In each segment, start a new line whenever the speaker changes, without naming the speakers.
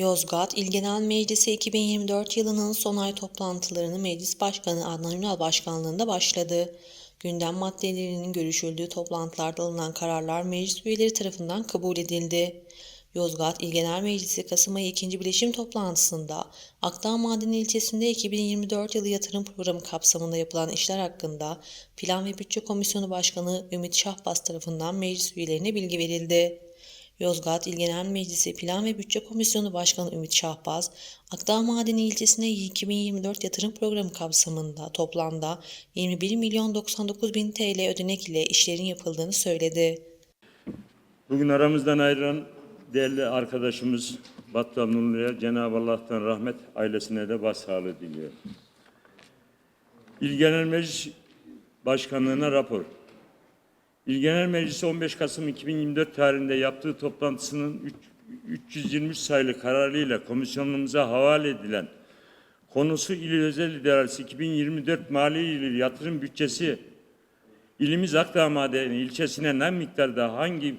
Yozgat İl Genel Meclisi 2024 yılının son ay toplantılarını Meclis Başkanı Adnan Ünal Başkanlığında başladı. Gündem maddelerinin görüşüldüğü toplantılarda alınan kararlar meclis üyeleri tarafından kabul edildi. Yozgat İl Genel Meclisi Kasım ayı 2. bileşim toplantısında Akdağ Madeni ilçesinde 2024 yılı yatırım programı kapsamında yapılan işler hakkında Plan ve Bütçe Komisyonu Başkanı Ümit Şahbaz tarafından meclis üyelerine bilgi verildi. Yozgat İl Genel Meclisi Plan ve Bütçe Komisyonu Başkanı Ümit Şahbaz, Akdağ Madeni ilçesine 2024 yatırım programı kapsamında toplamda 21 milyon 99 bin TL ödenek ile işlerin yapıldığını söyledi.
Bugün aramızdan ayrılan değerli arkadaşımız Battal Nurlu'ya Cenab-ı Allah'tan rahmet, ailesine de başsağlığı diliyorum. İl Genel Meclis Başkanlığı'na rapor. İl Genel Meclisi 15 Kasım 2024 tarihinde yaptığı toplantısının üç- 323 sayılı kararıyla komisyonumuza havale edilen konusu İl Özel İdaresi 2024 Mali Yılı yatırım bütçesi İlimiz Akdağ Madeni ilçesine ne miktarda hangi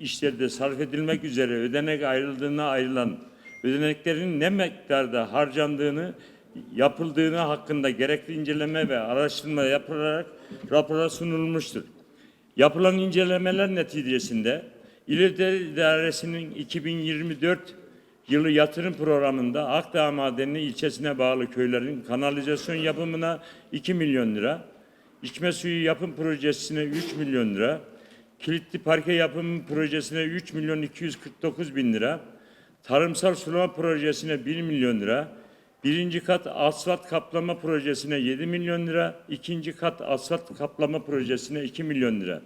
işlerde sarf edilmek üzere ödenek ayrıldığına ayrılan ödeneklerin ne miktarda harcandığını yapıldığını hakkında gerekli inceleme ve araştırma yapılarak rapora sunulmuştur. Yapılan incelemeler neticesinde İl İdaresi'nin 2024 yılı yatırım programında Akdağ Madeni ilçesine bağlı köylerin kanalizasyon yapımına 2 milyon lira, İçme suyu yapım projesine 3 milyon lira, kilitli parke yapım projesine 3 milyon 249 bin lira, tarımsal sulama projesine 1 milyon lira, birinci kat asfalt kaplama projesine 7 milyon lira, ikinci kat asfalt kaplama projesine 2 milyon lira,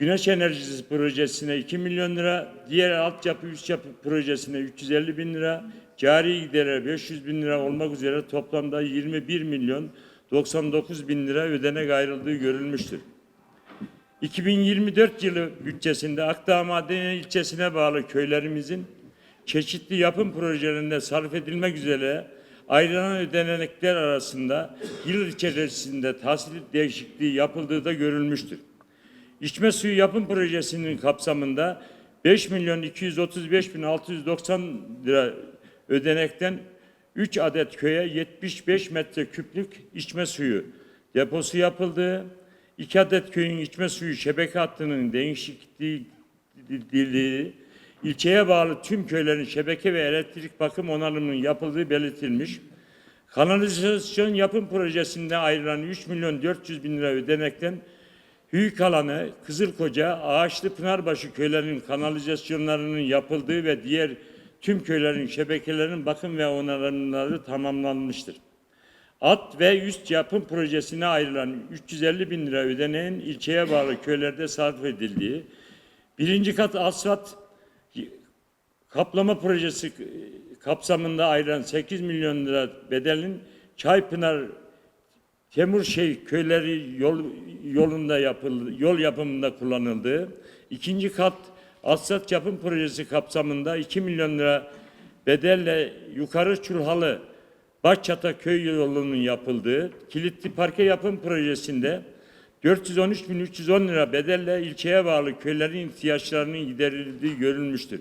Güneş enerjisi projesine 2 milyon lira, diğer altyapı üst yapı projesine 350 bin lira, cari gidere 500 bin lira olmak üzere toplamda 21 milyon 99 bin lira ödenek ayrıldığı görülmüştür. 2024 yılı bütçesinde Akdağ Madeni ilçesine bağlı köylerimizin çeşitli yapım projelerinde sarf edilmek üzere ayrılan ödenekler arasında yıl içerisinde tahsil değişikliği yapıldığı da görülmüştür. İçme suyu yapım projesinin kapsamında 5 milyon 235 bin 690 lira ödenekten 3 adet köye 75 metre küplük içme suyu deposu yapıldı. 2 adet köyün içme suyu şebeke hattının değişikliği ilçeye bağlı tüm köylerin şebeke ve elektrik bakım onarımının yapıldığı belirtilmiş. Kanalizasyon yapım projesinde ayrılan 3 milyon 400 bin lira ödenekten Hüyük alanı, Kızılkoca, Ağaçlı Pınarbaşı köylerinin kanalizasyonlarının yapıldığı ve diğer tüm köylerin şebekelerinin bakım ve onarımları tamamlanmıştır. Alt ve üst yapım projesine ayrılan 350 bin lira ödeneğin ilçeye bağlı köylerde sarf edildiği, birinci kat asfalt kaplama projesi kapsamında ayrılan 8 milyon lira bedelin Çaypınar Temurşehir köyleri yol, yolunda yapıldı, yol yapımında kullanıldı. İkinci kat asfalt yapım projesi kapsamında 2 milyon lira bedelle yukarı Çulhalı Başçata köy yolunun yapıldığı, kilitli parke yapım projesinde 413.310 lira bedelle ilçeye bağlı köylerin ihtiyaçlarının giderildiği görülmüştür.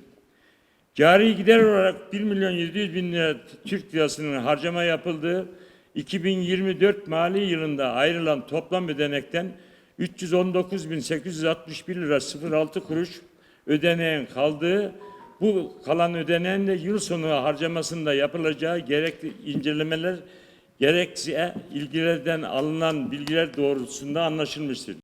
Cari gider olarak 1 milyon 700 bin lira Türk lirasının harcama yapıldığı 2024 mali yılında ayrılan toplam ödenekten 319.861 lira 06 kuruş ödeneğin kaldığı bu kalan ödeneğin de yıl sonu harcamasında yapılacağı gerekli incelemeler gerekse ilgilerden alınan bilgiler doğrultusunda anlaşılmıştır.